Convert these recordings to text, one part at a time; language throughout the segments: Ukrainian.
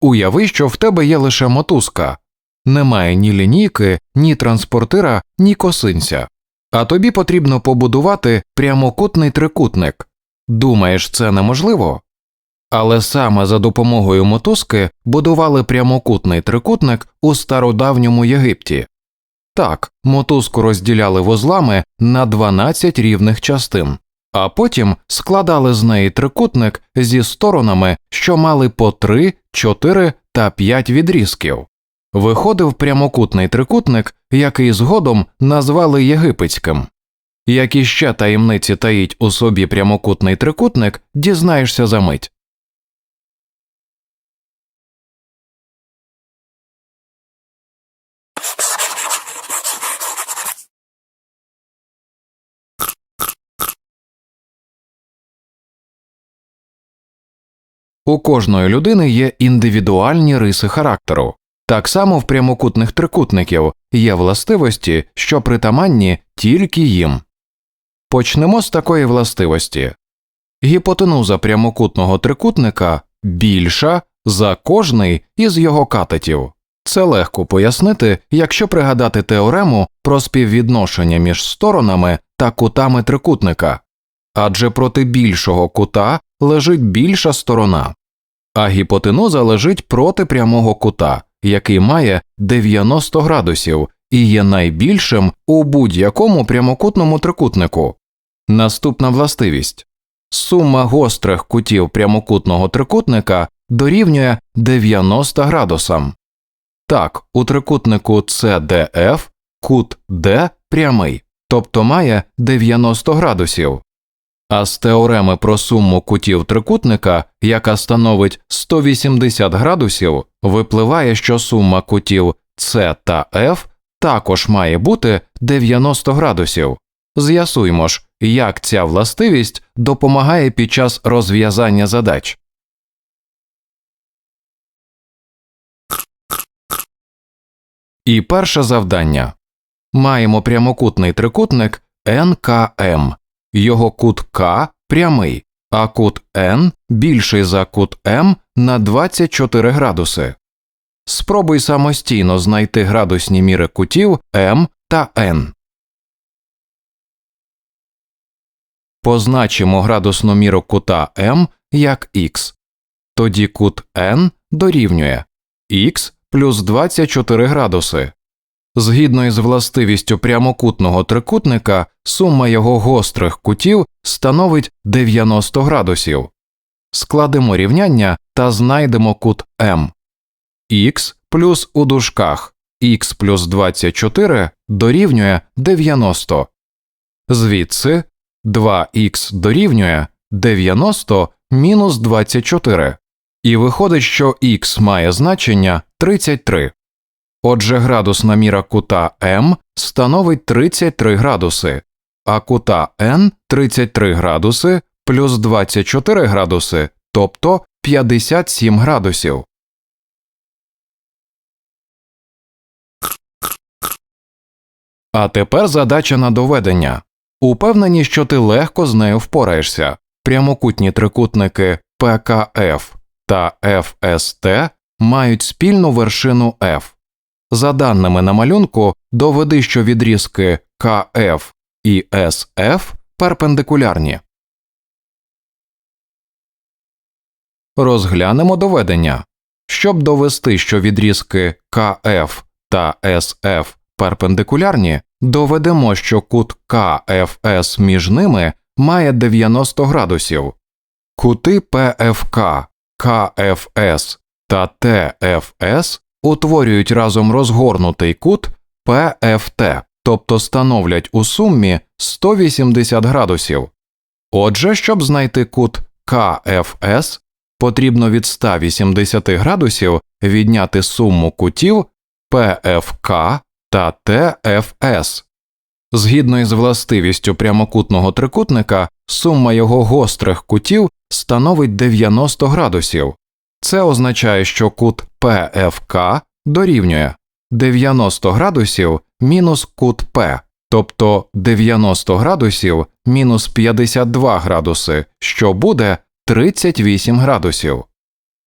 Уяви, що в тебе є лише мотузка, немає ні лінійки, ні транспортира, ні косинця, а тобі потрібно побудувати прямокутний трикутник. Думаєш, це неможливо? Але саме за допомогою мотузки будували прямокутний трикутник у стародавньому Єгипті. Так, мотузку розділяли вузлами на 12 рівних частин, а потім складали з неї трикутник зі сторонами, що мали по 3, 4 та 5 відрізків. Виходив прямокутний трикутник, який згодом назвали єгипетським. Які ще таємниці таїть у собі прямокутний трикутник, дізнаєшся за мить. У кожної людини є індивідуальні риси характеру. Так само в прямокутних трикутників є властивості, що притаманні тільки їм. Почнемо з такої властивості гіпотенуза прямокутного трикутника більша за кожний із його катетів. Це легко пояснити, якщо пригадати теорему про співвідношення між сторонами та кутами трикутника, адже проти більшого кута лежить більша сторона, а гіпотенуза лежить проти прямого кута, який має 90 градусів і є найбільшим у будь-якому прямокутному трикутнику. Наступна властивість сума гострих кутів прямокутного трикутника дорівнює 90 градусам. Так, у трикутнику CDF кут D прямий, тобто має 90 градусів. А з теореми про суму кутів трикутника, яка становить 180 градусів, випливає, що сума кутів С та F також має бути 90 градусів. З'ясуймо ж, як ця властивість допомагає під час розв'язання задач. І перше завдання маємо прямокутний трикутник НКМ. Його кут К прямий, а кут N більший за кут М на 24 градуси. Спробуй самостійно знайти градусні міри кутів М та N. Позначимо градусну міру кута М як х. Тоді кут N дорівнює х плюс 24 градуси. Згідно із властивістю прямокутного трикутника, сума його гострих кутів становить 90 градусів. Складемо рівняння та знайдемо кут М. х плюс у дужках х плюс 24 дорівнює 90. Звідси 2х дорівнює 90 мінус 24. І виходить, що х має значення 33. Отже, градусна міра кута М становить 33 градуси, а кута N 33 градуси плюс 24 градуси, тобто 57 градусів. А тепер задача на доведення. Упевнені, що ти легко з нею впораєшся. Прямокутні трикутники ПКФ та ФСТ мають спільну вершину F. За даними на малюнку, доведи, що відрізки КФ і СФ перпендикулярні. Розглянемо доведення. Щоб довести, що відрізки КФ та СФ перпендикулярні, доведемо, що кут КФС між ними має 90 градусів. Кути ПФК, КФС та ТФС утворюють разом розгорнутий кут ПФТ, тобто становлять у сумі 180 градусів. Отже, щоб знайти кут КФС, потрібно від 180 градусів відняти суму кутів ПФК та ТФС. Згідно із властивістю прямокутного трикутника, сума його гострих кутів становить 90 градусів. Це означає, що кут ПФК дорівнює 90 градусів мінус кут П, тобто 90 градусів мінус 52 градуси, що буде 38 градусів.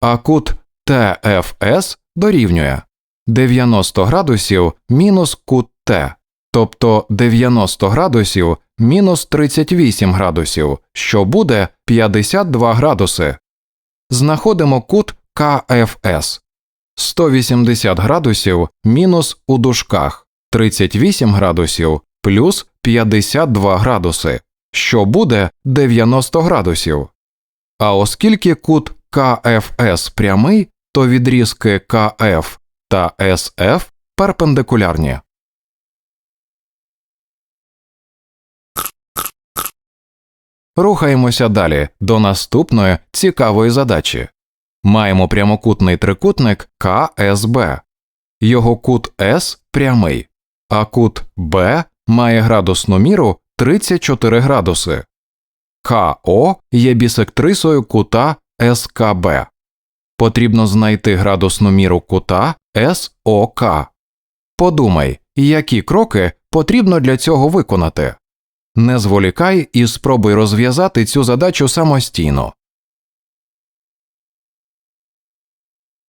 А кут ТФС дорівнює 90 градусів мінус кут Т, тобто 90 градусів мінус 38 градусів, що буде 52 градуси. Знаходимо кут КФС 180 градусів мінус у дужках 38 градусів плюс 52 градуси, що буде 90 градусів. А оскільки кут КФС прямий, то відрізки КФ та СФ перпендикулярні. Рухаємося далі до наступної цікавої задачі. Маємо прямокутний трикутник КСБ. Його кут С прямий, а кут Б має градусну міру 34 градуси. КО є бісектрисою кута СКБ. Потрібно знайти градусну міру кута СОК. Подумай, які кроки потрібно для цього виконати. Не зволікай і спробуй розв'язати цю задачу самостійно.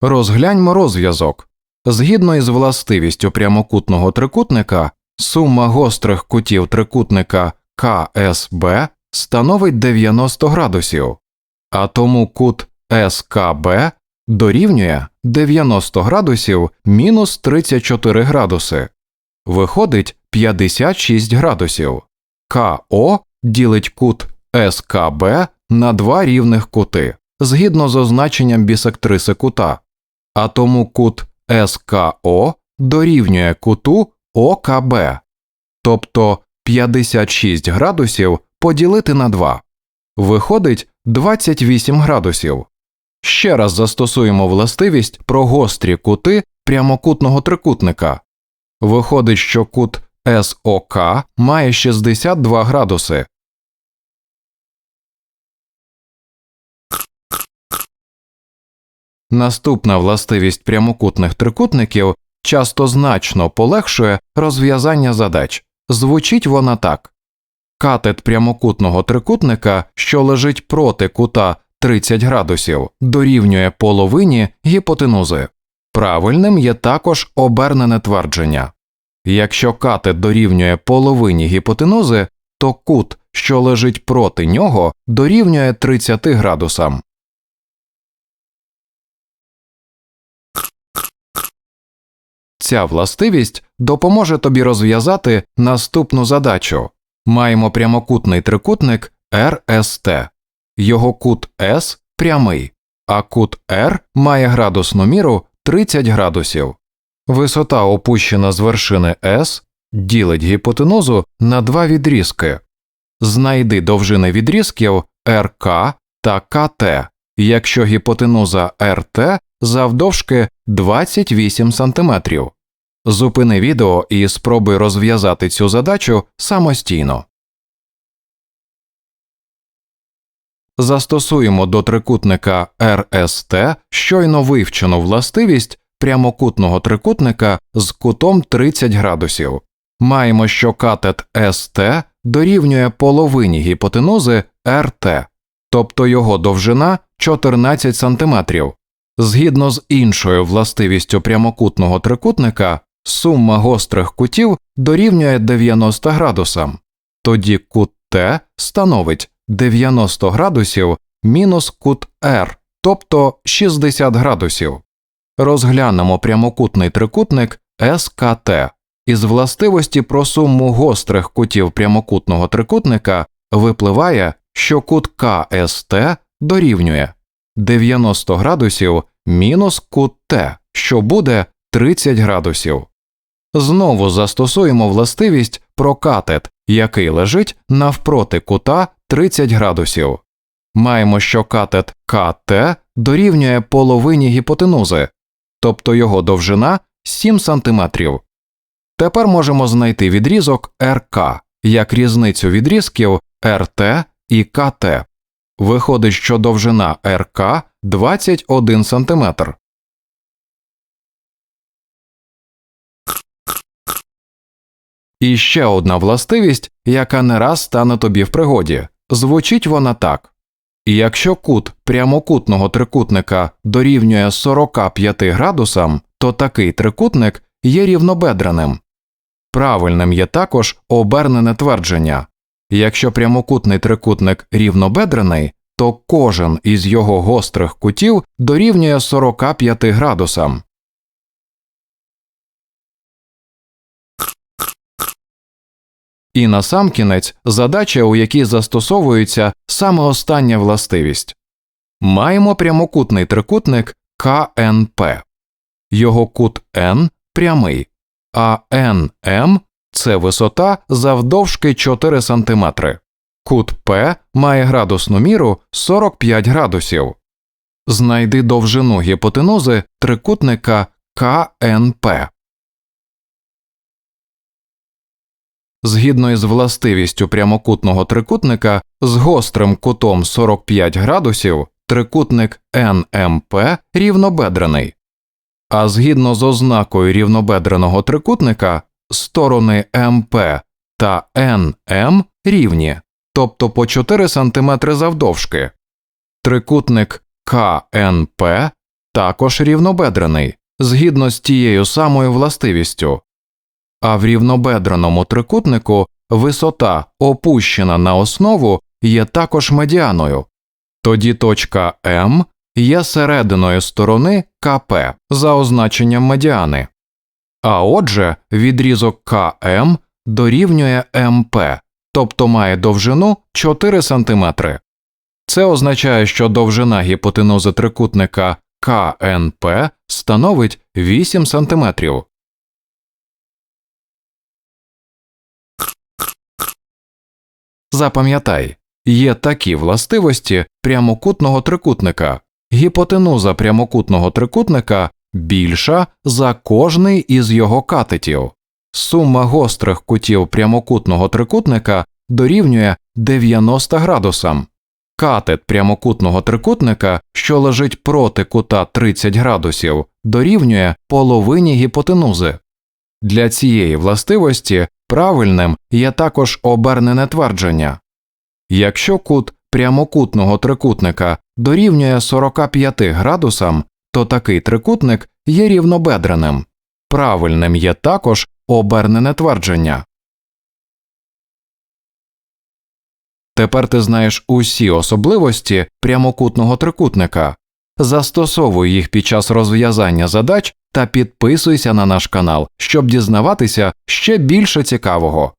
Розгляньмо розв'язок. Згідно із властивістю прямокутного трикутника, сума гострих кутів трикутника КСБ становить 90 градусів, а тому кут СКБ дорівнює 90 градусів мінус 34 градуси. Виходить 56 градусів. КО ділить кут СКБ на два рівних кути згідно з означенням бісектриси кута, а тому кут СКО дорівнює куту ОКБ, тобто 56 градусів поділити на 2. Виходить 28 градусів. Ще раз застосуємо властивість про гострі кути прямокутного трикутника. Виходить, що кут СОК має 62 градуси. Наступна властивість прямокутних трикутників часто значно полегшує розв'язання задач. Звучить вона так катет прямокутного трикутника, що лежить проти кута 30 градусів, дорівнює половині гіпотенузи. Правильним є також обернене твердження. Якщо катет дорівнює половині гіпотенузи, то кут, що лежить проти нього, дорівнює 30 градусам. Ця властивість допоможе тобі розв'язати наступну задачу. Маємо прямокутний трикутник РСТ. Його кут С прямий, а кут R має градусну міру 30 градусів. Висота, опущена з вершини S, ділить гіпотенузу на два відрізки. Знайди довжини відрізків РК та КТ, якщо гіпотенуза РТ завдовжки 28 см. Зупини відео і спробуй розв'язати цю задачу самостійно. Застосуємо до трикутника РСТ щойно вивчену властивість прямокутного трикутника з кутом 30 градусів. Маємо, що катет СТ дорівнює половині гіпотенузи РТ, тобто його довжина 14 см. Згідно з іншою властивістю прямокутного трикутника, сума гострих кутів дорівнює 90 градусам, тоді кут Т становить 90 градусів мінус кут R, тобто 60 градусів. Розглянемо прямокутний трикутник СКТ. Із властивості про суму гострих кутів прямокутного трикутника випливає, що кут КСТ дорівнює 90 градусів мінус кут Т, що буде 30 градусів. Знову застосуємо властивість про катет, який лежить навпроти кута 30 градусів. Маємо, що катет КТ дорівнює половині гіпотенузи, тобто його довжина 7 см. Тепер можемо знайти відрізок РК як різницю відрізків РТ і КТ. Виходить, що довжина РК 21 см. І ще одна властивість, яка не раз стане тобі в пригоді. Звучить вона так І якщо кут прямокутного трикутника дорівнює 45 градусам, то такий трикутник є рівнобедреним. Правильним є також обернене твердження. Якщо прямокутний трикутник рівнобедрений, то кожен із його гострих кутів дорівнює 45 градусам. І насамкінець задача, у якій застосовується саме остання властивість. Маємо прямокутний трикутник КНП. Його кут N прямий, а NM – це висота завдовжки 4 см. Кут П має градусну міру 45 градусів. Знайди довжину гіпотенузи трикутника КНП. Згідно із властивістю прямокутного трикутника з гострим кутом 45 градусів, трикутник НМП рівнобедрений. А згідно з ознакою рівнобедреного трикутника, сторони МП та НМ рівні, тобто по 4 см завдовжки. Трикутник КНП також рівнобедрений, згідно з тією самою властивістю. А в рівнобедреному трикутнику висота, опущена на основу, є також медіаною. Тоді точка М є серединою сторони КП за означенням медіани. А отже, відрізок КМ дорівнює МП, тобто має довжину 4 см. Це означає, що довжина гіпотенузи трикутника КНП становить 8 см. Запам'ятай, є такі властивості прямокутного трикутника. Гіпотенуза прямокутного трикутника більша за кожний із його катетів. Сума гострих кутів прямокутного трикутника дорівнює 90 градусам. Катет прямокутного трикутника, що лежить проти кута 30 градусів, дорівнює половині гіпотенузи. Для цієї властивості правильним є також обернене твердження. Якщо кут прямокутного трикутника дорівнює 45 градусам, то такий трикутник є рівнобедреним. Правильним є також обернене твердження. Тепер ти знаєш усі особливості прямокутного трикутника. Застосовуй їх під час розв'язання задач та підписуйся на наш канал, щоб дізнаватися ще більше цікавого.